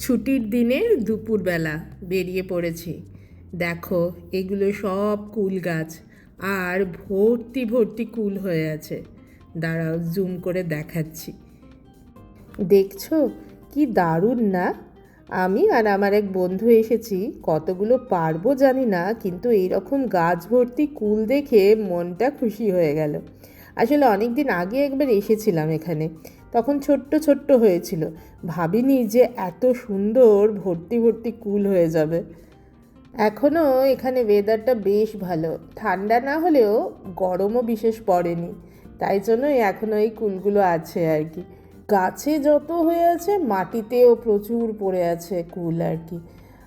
ছুটির দিনের দুপুরবেলা বেরিয়ে পড়েছি। দেখো, এগুলো সব কুল গাছ আর ভর্তি ভর্তি কুল হয়ে আছে। দাঁড়াও জুম করে দেখাচ্ছি। দেখছ? কি দারুণ না? আমি আর আমার এক বন্ধু এসেছি, কতগুলো পারব জানি না, কিন্তু এইরকম গাছ ভর্তি কুল দেখে মনটা খুশি হয়ে গেল। আসলে অনেক দিন আগে একবার এসেছিলাম এখানে। তখন ছোট্ট ছোট্ট হয়েছিল। ভাবিনি যে এত সুন্দর ভর্তি ভর্তি কুল হয়ে যাবে। এখনও এখানে ওয়েদারটা বেশ ভালো। ঠান্ডা না হলেও গরমও বিশেষ পড়েনি। তাই জন্যই এখনও এই কুলগুলো আছে আর কি। গাছে যত হয়ে আছে, মাটিতেও প্রচুর পড়ে আছে কুল আর কি।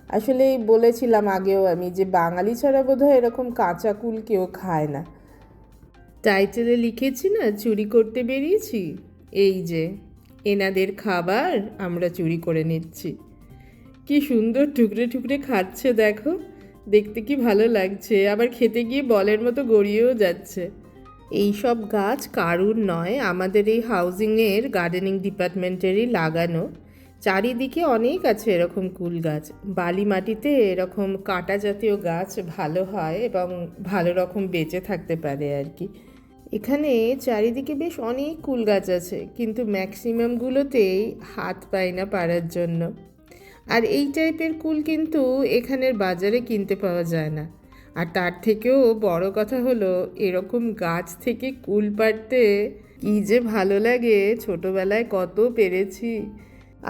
আসলে বলেছিলাম আগেও আমি যে বাঙালি ছাড়া বোধহয় এরকম কাঁচা কুল কেউ খায় না। টাইটেলে লিখেছি না, চুরি করতে বেরিয়েছি? এই যে, এনাদের খাবার আমরা চুরি করে নিচ্ছি। কি সুন্দর টুকরে টুকরে খাচ্ছে দেখো, দেখতে কি ভালো লাগছে। আবার খেতে গিয়ে বলের মতো গড়িয়েও যাচ্ছে। এই সব গাছ কারুর নয়, আমাদের এই হাউজিংয়ের গার্ডেনিং ডিপার্টমেন্টেরই লাগানো। চারিদিকে অনেক আছে এরকম কুল গাছ। বালি মাটিতে এরকম কাঁটা জাতীয় গাছ ভালো হয় এবং ভালো রকম বেঁচে থাকতে পারে আর কি। এখানে চারিদিকে বেশ অনেক কুল গাছ আছে, কিন্তু ম্যাক্সিমামগুলোতেই হাত পায় না পারার জন্য। আর এই টাইপের কুল কিন্তু এখানের বাজারে কিনতে পাওয়া যায় না। আর তার থেকেও বড় কথা হলো, এরকম গাছ থেকে কুল পাড়তে কী যে ভালো লাগে, ছোটোবেলায় কত পেরেছি।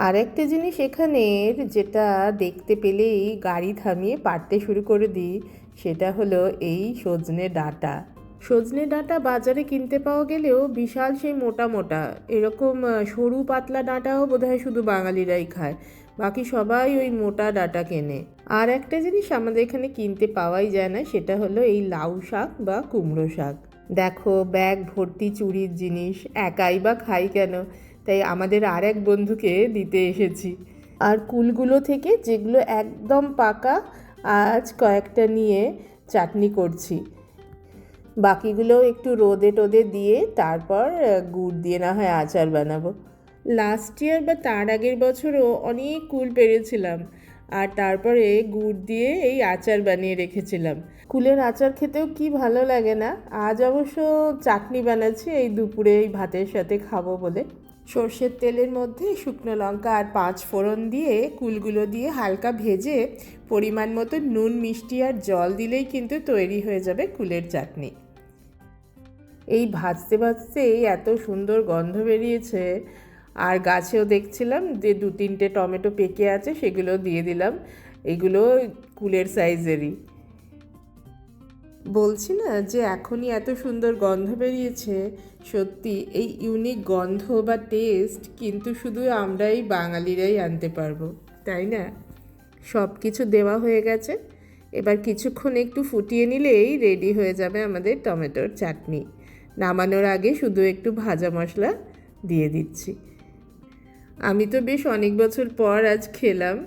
আর একটা জিনিস এখানের যেটা দেখতে পেলেই গাড়ি থামিয়ে পাড়তে শুরু করে দিই, সেটা হলো এই সজনে ডাঁটা। সজনে ডাঁটা বাজারে কিনতে পাওয়া গেলেও বিশাল সেই মোটা মোটা। এরকম সরু পাতলা ডাঁটাও বোধহয় শুধু বাঙালিরাই খায়। বাকি সবাই ওই মোটা ডাঁটা কেনে। আর একটা জিনিস আমাদের এখানে কিনতে পাওয়াই যায় না, সেটা হলো এই লাউ শাক বা কুমড়ো শাক। দেখো, ব্যাগ ভর্তি চুরির জিনিস, একাই বা খাই কেন? তাই আমাদের আর এক বন্ধুকে দিতে এসেছি। আর কুলগুলো থেকে যেগুলো একদম পাকা, আজ কয়েকটা নিয়ে চাটনি করছি। বাকিগুলো একটু রোদে টোদে দিয়ে তারপর গুড় দিয়ে না হয় আচার বানাবো। লাস্ট ইয়ার বা তার আগের বছরও অনেক কুল পেরেছিলাম আর তারপরে গুড় দিয়ে এই আচার বানিয়ে রেখেছিলাম। কুলের আচার খেতেও কি ভালো লাগে না? আজ অবশ্য চাটনি বানাচ্ছি, এই দুপুরে এই ভাতের সাথে খাব বলে। সর্ষের তেলের মধ্যে শুকনো লঙ্কা আর পাঁচ ফোড়ন দিয়ে কুলগুলো দিয়ে হালকা ভেজে পরিমাণ মতো নুন, মিষ্টি আর জল দিলেই কিন্তু তৈরি হয়ে যাবে কুলের চাটনি। এই ভাজতে ভাজতেই এত সুন্দর গন্ধ বেরিয়েছে। আর গাছেও দেখছিলাম যে দু তিনটে টমেটো পেকে আছে, সেগুলো দিয়ে দিলাম। এগুলো কুলের সাইজেরই। বলছি না যে এখনই এত সুন্দর গন্ধ বেরিয়েছে। সত্যি, এই ইউনিক গন্ধ বা টেস্ট কিন্তু শুধু আমরাই বাঙালিরাই আনতে পারব, তাই না? সব কিছু দেওয়া হয়ে গেছে। এবার কিছুক্ষণ একটু ফুটিয়ে নিলেই রেডি হয়ে যাবে আমাদের টমেটোর চাটনি। নামানোর আগে শুধু একটু ভাজা মশলা দিয়ে দিচ্ছি। আমি তো বেশ অনেক বছর পর আজ খেলাম,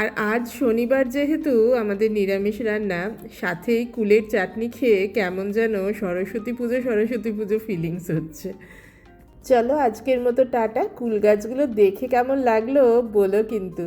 আর আজ শনিবার যেহেতু আমাদের নিরামিষ রান্না, সাথেই কুলের চাটনি খেয়ে কেমন যেন সরস্বতী পুজো সরস্বতী পুজো ফিলিংস হচ্ছে। চলো আজকের মতো টাটা, কুল গাছগুলো দেখে কেমন লাগল বলো কিন্তু।